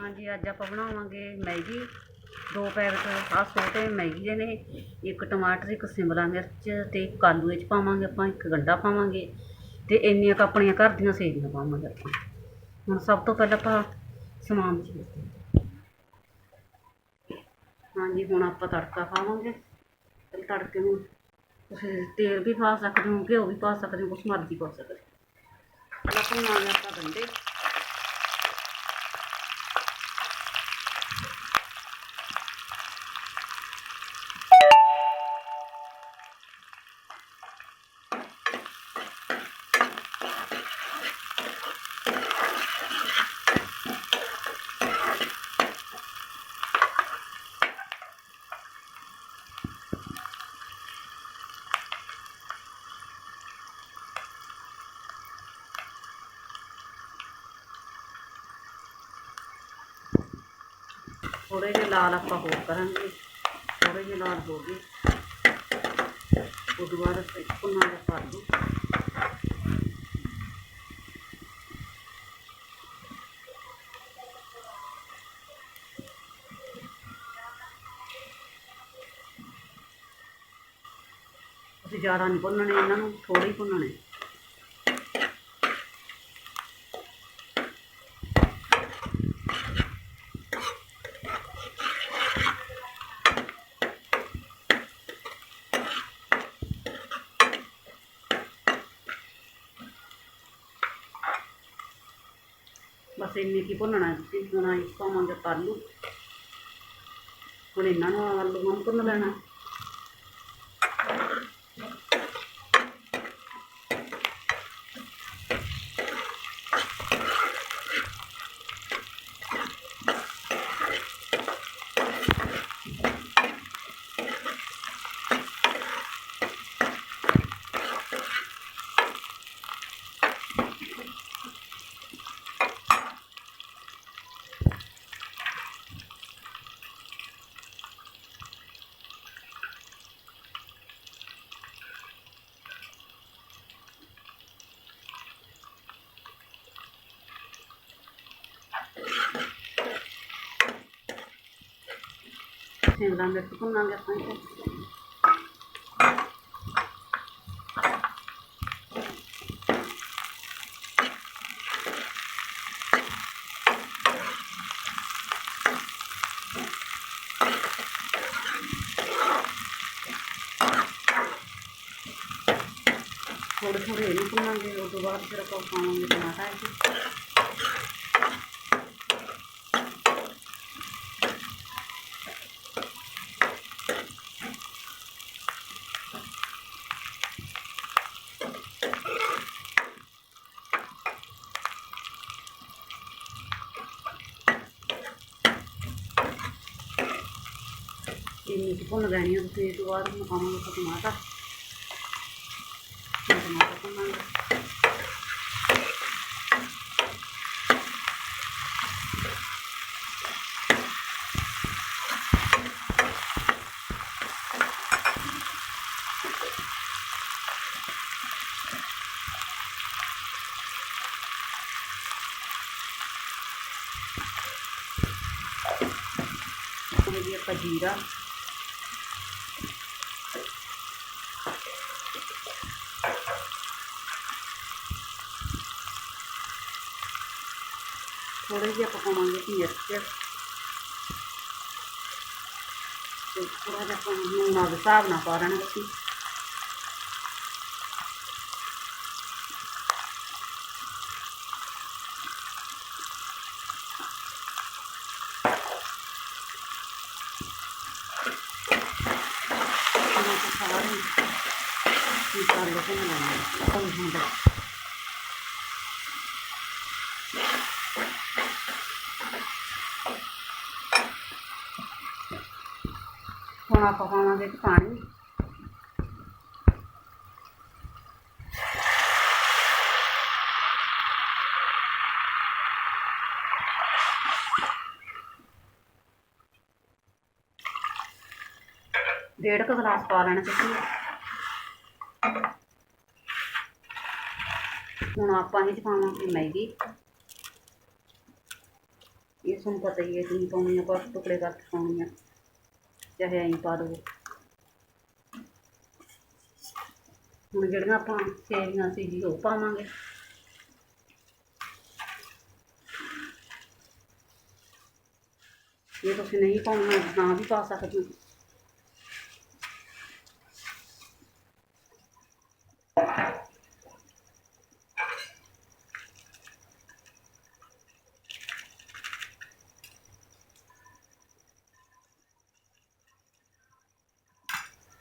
ਹਾਂਜੀ, ਅੱਜ ਆਪਾਂ ਬਣਾਵਾਂਗੇ ਮੈਗੀ। ਦੋ ਪੈਕਟ ਆਹ ਛੋਟੇ ਮੈਗੀ ਦੇ ਨੇ। ਇੱਕ ਟਮਾਟਰ, ਇੱਕ ਸ਼ਿਮਲਾ ਮਿਰਚ ਤੇ ਇੱਕ ਆਲੂ ਇਹ 'ਚ ਪਾਵਾਂਗੇ ਆਪਾਂ, ਇੱਕ ਗੰਢਾ ਪਾਵਾਂਗੇ। ਤੇ ਇੰਨੀਆਂ ਕੁ ਆਪਣੀਆਂ ਘਰ ਦੀਆਂ ਸੇਵੀਆਂ ਪਾਵਾਂਗੇ ਆਪਾਂ। ਹੁਣ ਸਭ ਤੋਂ ਪਹਿਲਾਂ ਆਪਾਂ ਸਮਾਨ ਚ ਹਾਂਜੀ, ਹੁਣ ਆਪਾਂ ਤੜਕਾ ਪਾਵਾਂਗੇ ਤੇ ਤੜਕੇ ਨੂੰ ਤੁਸੀਂ ਤੇਲ ਵੀ ਪਾ ਸਕਦੇ ਹੋ, ਘਿਓ ਵੀ ਪਾ ਸਕਦੇ ਹੋ, ਕੁਛ ਮਰਜ਼ੀ ਪਾ ਸਕਦੇ ਹੋ। ਪਹਿਲਾਂ ਭੁੰਨਾਂਗੇ ਆਪਾਂ ਗੰਢੇ ਥੋੜੇ ਜਿਹੇ ਲਾਲ ਆਪਾਂ ਹੋਰ ਕਰਾਂਗੇ। ਥੋੜੇ ਜਿਹੇ ਲਾਲ ਹੋ ਗਏ। ਉਦੋਂ ਬਾਅਦ ਅਸੀਂ ਭੁੰਨਾ ਪਾ ਲਓ ਅਸੀਂ ਜ਼ਿਆਦਾ ਨਹੀਂ ਭੁੰਨਣੇ, ਇਹਨਾਂ ਨੂੰ ਥੋੜੇ ਹੀ ਭੁੰਨਣੇ। ਬਸ ਇੰਨੇ ਕੀ ਭੁੰਨਣਾ ਤੁਸੀਂ ਹੁਣ ਇਸ ਪਾਵਾਂਗੇ ਆਲੂ ਹੁਣ ਇਹਨਾਂ ਨੂੰ ਆਲੂ ਨੂੰ ਭੁੰਨ ਲੈਣਾ। ਸ਼ਿਮਲਾ ਮਿਰਚ ਭੁੰਨਾਂਗੇ ਆਪਾਂ ਇੱਥੇ ਥੋੜੇ ਥੋੜੇ ਇਹਨੂੰ ਭੁੰਨਾਂਗੇ ਉਸ ਤੋਂ ਬਾਅਦ ਫਿਰ ਆਪਾਂ ਪਾਵਾਂਗੇ ਟਮਾਟਰ ਇਹਦੇ ਇੰਨੀ ਕੁ ਭੁੰਨ ਲੈਣੀ ਆ ਤੁਸੀਂ ਇਸ ਤੋਂ ਬਾਅਦ ਹੁਣ ਪਾਵਾਂਗੇ ਆਪਾਂ ਟਮਾਟਰ ਹੁਣ ਜੀ ਆਪਾਂ ਜੀਰਾ। ਥੋੜੇ ਜਿਹਾ ਆਪਾਂ ਪਾਵਾਂਗੇ ਮਿਰਚ ਤੇ ਥੋੜਾ ਜਿਹਾ ਆਪਾਂ ਨੂਣ ਨਾਲ ਹਿਸਾਬ ਨਾਲ ਪਾ ਲੈਣਾ ਤੁਸੀਂ ਇਹਨਾਂ ਤੋਂ ਸਾਰੇ ਮਸਾਲੇ ਭੁੰਨ ਲੈਣੇ ਭੁੰਨ ਹੁੰਦਾ ਹੁਣ ਆਪਾਂ ਪਾਵਾਂਗੇ ਇਹਦੇ 'ਚ ਪਾਣੀ ਡੇਢ ਕੁ ਗਲਾਸ ਪਾ ਲੈਣਾ ਤੁਸੀਂ ਹੁਣ ਆਪਾਂ ਹੀ 'ਚ ਪਾਵਾਂਗੇ ਮੈਗੀ। ਇਹ ਤੁਹਾਨੂੰ ਪਤਾ ਹੀ ਹੈ ਕਿੰਨੀ ਪਾਉਣੀ ਆ ਬਸ ਟੁਕੜੇ ਕਰਕੇ ਪਾਉਣੀ ਆ, ਚਾਹੇ ਐਂ ਪਾ ਦਿਓ। ਹੁਣ ਜਿਹੜੀਆਂ ਆਪਾਂ ਸੇਵੀਆਂ ਸੀ ਜੀ, ਉਹ ਪਾਵਾਂਗੇ। ਜੇ ਤੁਸੀਂ ਨਹੀਂ ਪਾਉਣਾ ਨਾ ਵੀ ਪਾ ਸਕਦੇ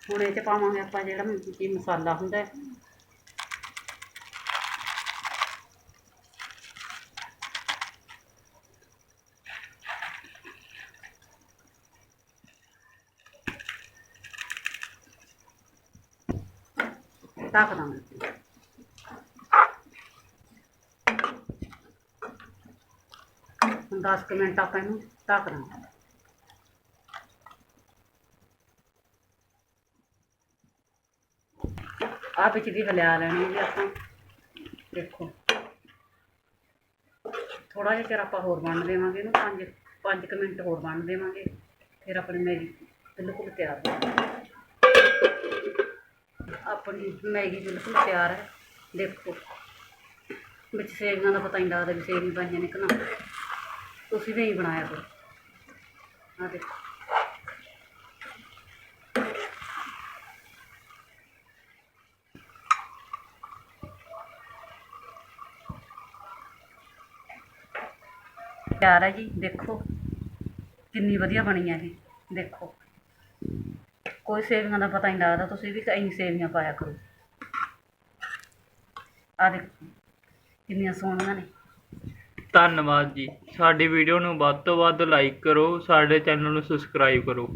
ਹੁਣ ਇਹ 'ਚ ਪਾਵਾਂਗੇ ਆਪਾਂ ਜਿਹੜਾ ਕੀ ਮਸਾਲਾ ਹੁੰਦਾ ਹੈ ਢੱਕ ਦਾਂਗੇ ਹੁਣ 10 ਕੁ ਮਿੰਟ ਆਪਾਂ ਇਹਨੂੰ ਢੱਕ ਦਾਂਗੇ ਆ ਵਿੱਚ ਵੀ ਹਲਿਆ ਲੈਣੀ ਜੀ ਆਪਾਂ ਦੇਖੋ ਥੋੜਾ ਜਿਹਾ ਚਿਰ ਆਪਾਂ ਹੋਰ ਬੰਨ ਦੇਵਾਂਗੇ ਇਹਨੂੰ 5 5 ਕੁ ਮਿੰਟ ਹੋਰ ਬੰਨ ਦੇਵਾਂਗੇ ਫਿਰ ਆਪਣੀ ਮੈਗੀ ਬਿਲਕੁਲ ਤਿਆਰ ਹੋ ਆਪਣੀ ਮੈਗੀ ਬਿਲਕੁਲ ਤਿਆਰ ਹੈ, ਦੇਖੋ। ਵਿੱਚ ਸੇਵੀਆਂ ਦਾ ਪਤਾ ਨਹੀਂ ਲੱਗਦਾ ਵੀ ਸੇਵੀਆਂ ਪਾਈਆਂ ਨੇ ਕਿ ਨਾ। ਤੁਸੀਂ ਵੀ ਹੀ ਬਣਾਇਆ ਕਰੋ। ਆ ਦੇਖੋ। ਤਿਆਰ ਹੈ ਜੀ, ਦੇਖੋ। ਕਿੰਨੀ ਵਧੀਆ ਬਣੀ ਹੈ ਇਹ, ਦੇਖੋ। ਕੋਈ ਸੇਵੀਆਂ ਦਾ ਪਤਾ ਨਹੀਂ ਲੱਗਦਾ, ਤੁਸੀਂ ਵੀ ਕਈ ਸੇਵੀਆਂ ਪਾਇਆ ਕਰੋ। ਆ ਦੇਖੋ, ਕਿੰਨੀਆਂ ਸੋਹਣੀਆਂ ਨੇ। ਧੰਨਵਾਦ ਜੀ। ਸਾਡੀ ਵੀਡੀਓ ਨੂੰ ਵੱਧ ਤੋਂ ਵੱਧ ਲਾਈਕ ਕਰੋ, ਸਾਡੇ ਚੈਨਲ ਨੂੰ ਸਬਸਕ੍ਰਾਈਬ ਕਰੋ।